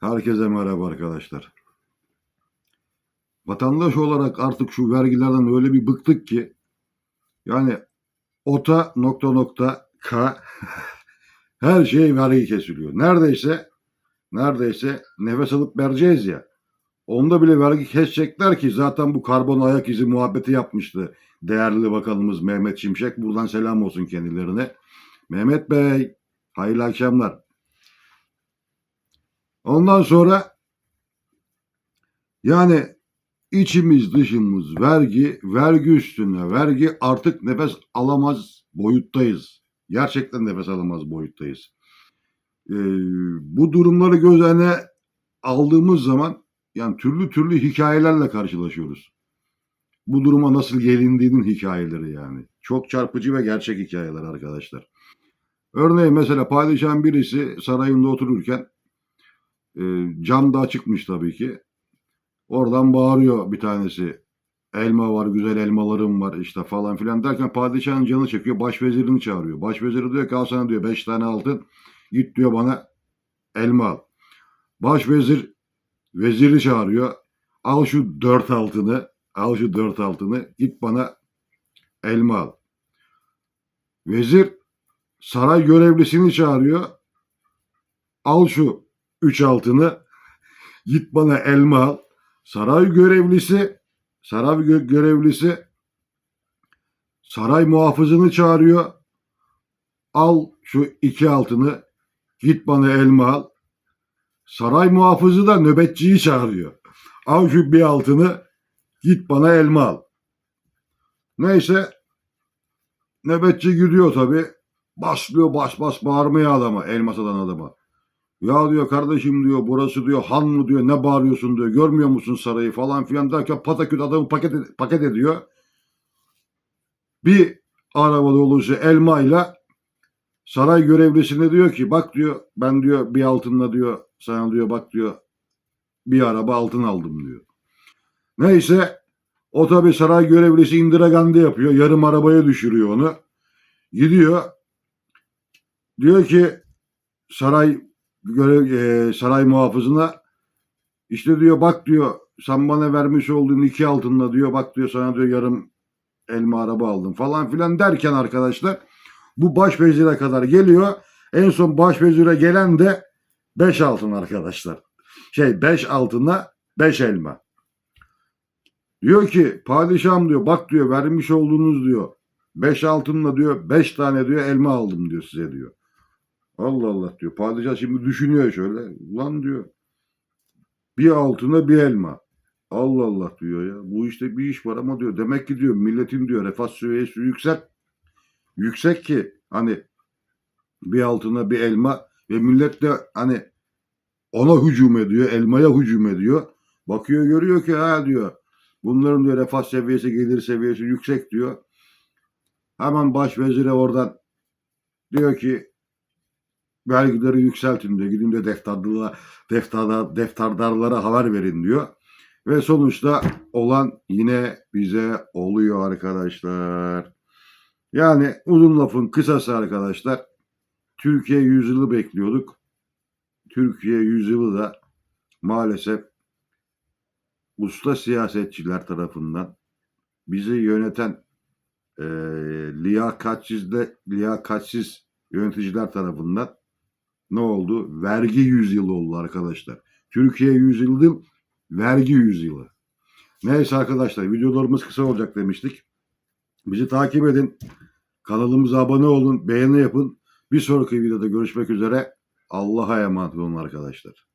Herkese merhaba arkadaşlar. Vatandaş olarak artık şu vergilerden öyle bir bıktık ki yani ota nokta nokta k her şey vergi kesiliyor. Neredeyse neredeyse nefes alıp vereceğiz ya. Onda bile vergi kesecekler ki zaten bu karbon ayak izi muhabbeti yapmıştı değerli bakanımız Mehmet Şimşek. Buradan selam olsun kendilerine. Mehmet Bey hayırlı akşamlar. Ondan sonra yani içimiz dışımız vergi, vergi üstüne vergi artık nefes alamaz boyuttayız. Gerçekten nefes alamaz boyuttayız. Ee, bu durumları göz önüne aldığımız zaman yani türlü türlü hikayelerle karşılaşıyoruz. Bu duruma nasıl gelindiğinin hikayeleri yani. Çok çarpıcı ve gerçek hikayeler arkadaşlar. Örneğin mesela padişahın birisi sarayında otururken cam da açıkmış tabii ki. Oradan bağırıyor bir tanesi. Elma var, güzel elmalarım var işte falan filan derken padişahın canı çekiyor. Başvezirini çağırıyor. Başveziri diyor ki al sana diyor beş tane altın. Git diyor bana elma al. Başvezir veziri çağırıyor. Al şu dört altını. Al şu dört altını. Git bana elma al. Vezir saray görevlisini çağırıyor. Al şu üç altını. Git bana elma al. Saray görevlisi saray gö- görevlisi saray muhafızını çağırıyor. Al şu iki altını. Git bana elma al. Saray muhafızı da nöbetçiyi çağırıyor. Al şu bir altını. Git bana elma al. Neyse nöbetçi gidiyor tabi. Başlıyor bas bas bağırmaya adama. Elma satan adama. Ya diyor kardeşim diyor burası diyor han mı diyor ne bağırıyorsun diyor görmüyor musun sarayı falan filan derken pataküt adamı paket, paket ediyor. Bir araba dolusu elmayla saray görevlisine diyor ki bak diyor ben diyor bir altınla diyor sana diyor bak diyor bir araba altın aldım diyor. Neyse o tabi saray görevlisi Indira Gandhi yapıyor yarım arabaya düşürüyor onu. Gidiyor diyor ki saray görev e, saray muhafızına işte diyor bak diyor sen bana vermiş olduğun iki altınla diyor bak diyor sana diyor yarım elma araba aldım falan filan derken arkadaşlar bu başvezire kadar geliyor. En son başvezire gelen de beş altın arkadaşlar. Şey beş altına beş elma. Diyor ki padişahım diyor bak diyor vermiş olduğunuz diyor beş altınla diyor beş tane diyor elma aldım diyor size diyor. Allah Allah diyor. Padişah şimdi düşünüyor şöyle. Ulan diyor. Bir altına bir elma. Allah Allah diyor ya. Bu işte bir iş var ama diyor. Demek ki diyor milletin diyor refah seviyesi yüksek. Yüksek ki hani bir altına bir elma ve millet de hani ona hücum ediyor. Elmaya hücum ediyor. Bakıyor görüyor ki ha diyor. Bunların diyor refah seviyesi gelir seviyesi yüksek diyor. Hemen başvezire oradan diyor ki vergileri yükseltin diyor. Gidin de defterdarlara, defterda, defterdarlara haber verin diyor. Ve sonuçta olan yine bize oluyor arkadaşlar. Yani uzun lafın kısası arkadaşlar. Türkiye yüzyılı bekliyorduk. Türkiye yüzyılı da maalesef usta siyasetçiler tarafından bizi yöneten e, liyakatsiz de liyakatsiz yöneticiler tarafından ne oldu? Vergi yüzyılı oldu arkadaşlar. Türkiye yüzyılı değil, vergi yüzyılı. Neyse arkadaşlar videolarımız kısa olacak demiştik. Bizi takip edin. Kanalımıza abone olun, beğeni yapın. Bir sonraki videoda görüşmek üzere. Allah'a emanet olun arkadaşlar.